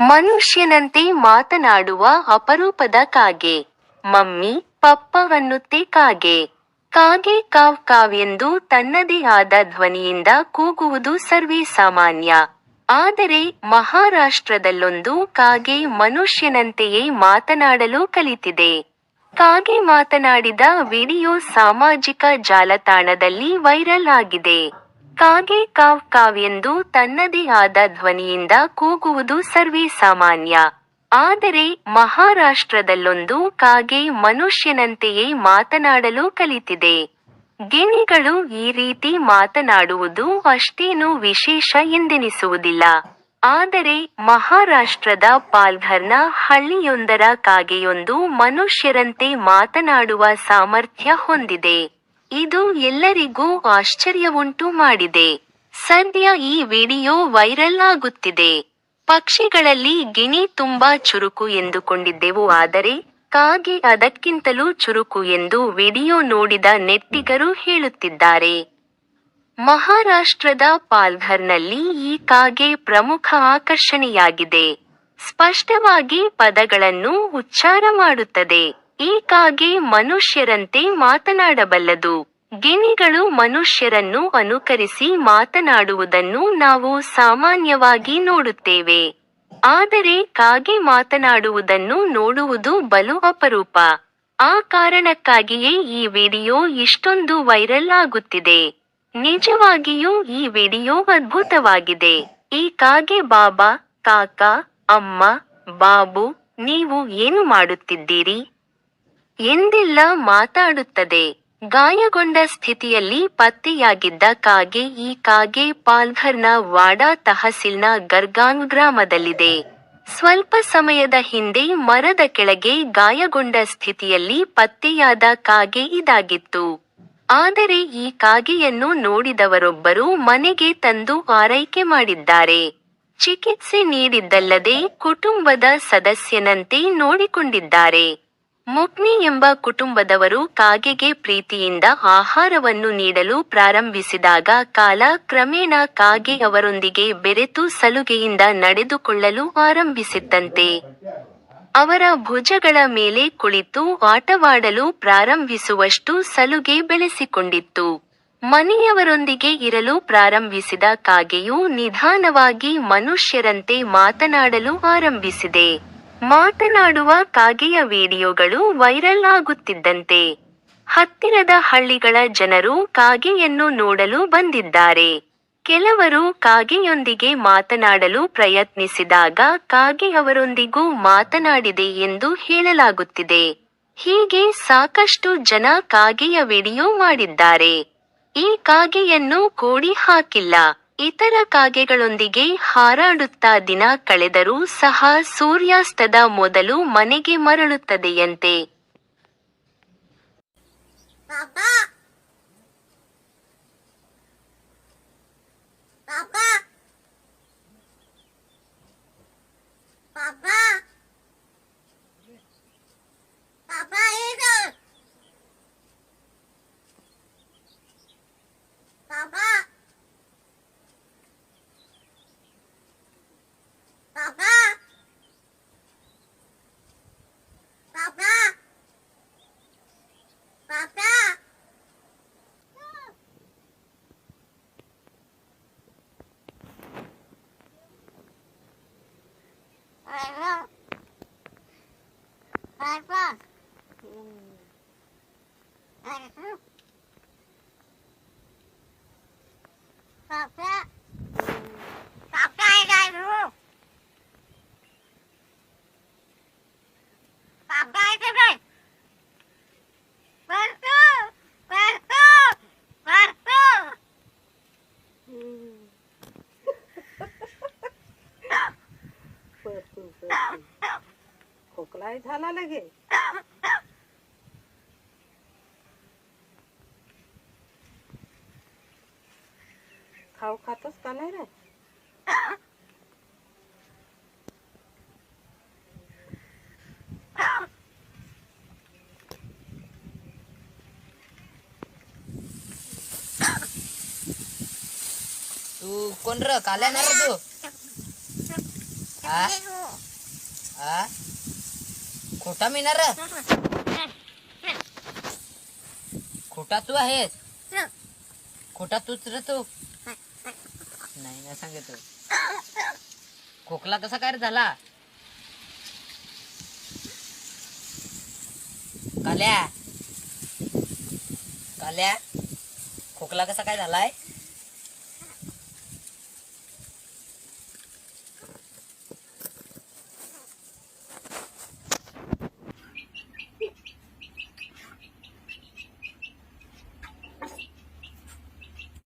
ಮನುಷ್ಯನಂತೆ ಮಾತನಾಡುವ ಅಪರೂಪದ ಕಾಗೆ. ಮಮ್ಮಿ ಪಪ್ಪವನ್ನುತ್ತೆ ಕಾಗೆ. ಕಾಗೆ ಕಾವ್ ಕಾವ್ ಎಂದು ತನ್ನದೇ ಆದ ಧ್ವನಿಯಿಂದ ಕೂಗುವುದು ಸರ್ವೇ ಸಾಮಾನ್ಯ. ಆದರೆ ಮಹಾರಾಷ್ಟ್ರದಲ್ಲೊಂದು ಕಾಗೆ ಮನುಷ್ಯನಂತೆಯೇ ಮಾತನಾಡಲು ಕಲಿತಿದೆ. ಕಾಗೆ ಮಾತನಾಡಿದ ವಿಡಿಯೋ ಸಾಮಾಜಿಕ ಜಾಲತಾಣದಲ್ಲಿ ವೈರಲ್ ಆಗಿದೆ. ಕಾಗೆ ಕಾವ್ ಕಾವ್ ಎಂದು ತನ್ನದೇ ಆದ ಧ್ವನಿಯಿಂದ ಕೂಗುವುದು ಸರ್ವೇ ಸಾಮಾನ್ಯ. ಆದರೆ ಮಹಾರಾಷ್ಟ್ರದಲ್ಲೊಂದು ಕಾಗೆ ಮನುಷ್ಯನಂತೆಯೇ ಮಾತನಾಡಲು ಕಲಿತಿದೆ. ಗಿಣಿಗಳು ಈ ರೀತಿ ಮಾತನಾಡುವುದು ಅಷ್ಟೇನೂ ವಿಶೇಷ ಎಂದೆನಿಸುವುದಿಲ್ಲ. ಆದರೆ ಮಹಾರಾಷ್ಟ್ರದ ಪಾಲ್ಘರ್ನ ಹಳ್ಳಿಯೊಂದರ ಕಾಗೆಯೊಂದು ಮನುಷ್ಯರಂತೆ ಮಾತನಾಡುವ ಸಾಮರ್ಥ್ಯ ಹೊಂದಿದೆ. ಇದು ಎಲ್ಲರಿಗೂ ಆಶ್ಚರ್ಯವುಂಟು ಮಾಡಿದೆ. ಸದ್ಯ ಈ ವಿಡಿಯೋ ವೈರಲ್ ಆಗುತ್ತಿದೆ. ಪಕ್ಷಿಗಳಲ್ಲಿ ಗಿಣಿ ತುಂಬಾ ಚುರುಕು ಎಂದುಕೊಂಡಿದ್ದೆವು ಆದರೆ ಕಾಗೆ ಅದಕ್ಕಿಂತಲೂ ಚುರುಕು ಎಂದು ವಿಡಿಯೋ ನೋಡಿದ ನೆಟ್ಟಿಗರು ಹೇಳುತ್ತಿದ್ದಾರೆ. ಮಹಾರಾಷ್ಟ್ರದ ಪಾಲ್ಘರ್ನಲ್ಲಿ ಈ ಕಾಗೆ ಪ್ರಮುಖ ಆಕರ್ಷಣೆಯಾಗಿದೆ. ಸ್ಪಷ್ಟವಾಗಿ ಪದಗಳನ್ನು ಉಚ್ಚಾರ ಮಾಡುತ್ತದೆ. ಈ ಕಾಗೆ ಮನುಷ್ಯರಂತೆ ಮಾತನಾಡಬಲ್ಲದು. ಗಿಣಿಗಳು ಮನುಷ್ಯರನ್ನು ಅನುಕರಿಸಿ ಮಾತನಾಡುವುದನ್ನು ನಾವು ಸಾಮಾನ್ಯವಾಗಿ ನೋಡುತ್ತೇವೆ. ಆದರೆ ಕಾಗೆ ಮಾತನಾಡುವುದನ್ನು ನೋಡುವುದು ಬಲು ಅಪರೂಪ. ಆ ಕಾರಣಕ್ಕಾಗಿಯೇ ಈ ವಿಡಿಯೋ ಇಷ್ಟೊಂದು ವೈರಲ್ ಆಗುತ್ತಿದೆ. ನಿಜವಾಗಿಯೂ ಈ ವಿಡಿಯೋ ಅದ್ಭುತವಾಗಿದೆ. ಈ ಕಾಗೆ ಬಾಬಾ, ಕಾಕ, ಅಮ್ಮ, ಬಾಬು, ನೀವು ಏನು ಮಾಡುತ್ತಿದ್ದೀರಿ? ಎಂದೆಲ್ಲ ಮಾತಾಡುತ್ತದೆ? ಗಾಯಗೊಂಡ ಸ್ಥಿತಿಯಲ್ಲಿ ಪತ್ತೆಯಾಗಿದ್ದ ಕಾಗೆ, ಈ ಕಾಗೆ ಪಾಲ್ಘರ್ನ ವಾಡಾ ತಹಸೀಲ್ನ ಗರ್ಗಾಂಗ್ ಗ್ರಾಮದಲ್ಲಿದೆ. ಸ್ವಲ್ಪ ಸಮಯದ ಹಿಂದೆ ಮರದ ಕೆಳಗೆ ಗಾಯಗೊಂಡ ಸ್ಥಿತಿಯಲ್ಲಿ ಪತ್ತೆಯಾದ ಕಾಗೆ ಇದಾಗಿತ್ತು. ಆದರೆ ಈ ಕಾಗೆಯನ್ನು ನೋಡಿದವರೊಬ್ಬರು ಮನೆಗೆ ತಂದು ಆರೈಕೆ ಮಾಡಿದ್ದಾರೆ. ಚಿಕಿತ್ಸೆ ನೀಡಿದ್ದಲ್ಲದೆ ಕುಟುಂಬದ ಸದಸ್ಯನಂತೆ ನೋಡಿಕೊಂಡಿದ್ದಾರೆ. ಮುಕ್ನಿ ಎಂಬ ಕುಟುಂಬದವರು ಕಾಗೆಗೆ ಪ್ರೀತಿಯಿಂದ ಆಹಾರವನ್ನು ನೀಡಲು ಪ್ರಾರಂಭಿಸಿದಾಗ ಕಾಲ ಕ್ರಮೇಣ ಕಾಗೆ ಅವರೊಂದಿಗೆ ಬೆರೆತು ಸಲುಗೆಯಿಂದ ನಡೆದುಕೊಳ್ಳಲು ಆರಂಭಿಸಿದ್ದಂತೆ. ಅವರ ಭುಜಗಳ ಮೇಲೆ ಕುಳಿತು ಆಟವಾಡಲು ಪ್ರಾರಂಭಿಸುವಷ್ಟು ಸಲುಗೆ ಬೆಳೆಸಿಕೊಂಡಿತ್ತು. ಮನೆಯವರೊಂದಿಗೆ ಇರಲು ಪ್ರಾರಂಭಿಸಿದ ಕಾಗೆಯು ನಿಧಾನವಾಗಿ ಮನುಷ್ಯರಂತೆ ಮಾತನಾಡಲು ಆರಂಭಿಸಿದೆ. ಮಾತನಾಡುವ ಕಾಗೆಯ ವಿಡಿಯೋಗಳು ವೈರಲ್ ಆಗುತ್ತಿದ್ದಂತೆ. ಹತ್ತಿರದ ಹಳ್ಳಿಗಳ ಜನರು ಕಾಗೆಯನ್ನು ನೋಡಲು ಬಂದಿದ್ದಾರೆ. ಕೆಲವರು ಕಾಗೆಯೊಂದಿಗೆ ಮಾತನಾಡಲು ಪ್ರಯತ್ನಿಸಿದಾಗ ಕಾಗೆ ಅವರೊಂದಿಗೂ ಮಾತನಾಡಿದೆ ಎಂದು ಹೇಳಲಾಗುತ್ತಿದೆ. ಹೀಗೆ ಸಾಕಷ್ಟು ಜನ ಕಾಗೆಯ ವಿಡಿಯೋ ಮಾಡಿದ್ದಾರೆ. ಈ ಕಾಗೆಯನ್ನು ಕೋಡಿ ಹಾಕಿಲ್ಲ. ಇತರ ಕಾಗೆಗಳೊಂದಿಗೆ ಹಾರಾಡುತ್ತಾ ದಿನ ಕಳೆದರೂ ಸಹ ಸೂರ್ಯಾಸ್ತದ ಮೊದಲು ಮನೆಗೆ ಮರಳುತ್ತದೆಯಂತೆ Papa. Pepper. Pepper. काय झाला लगे. खाऊ खातच का नाही रे? तू कोण र? काल्या ना तू? हा हा खोटा मिळणार खोटा तू आहेस? खोटा तूच रे तू? नाही ना सांगतो खोकला कसा काय रे झाला? काल्या? काल्या खोकला कसा काय झालाय?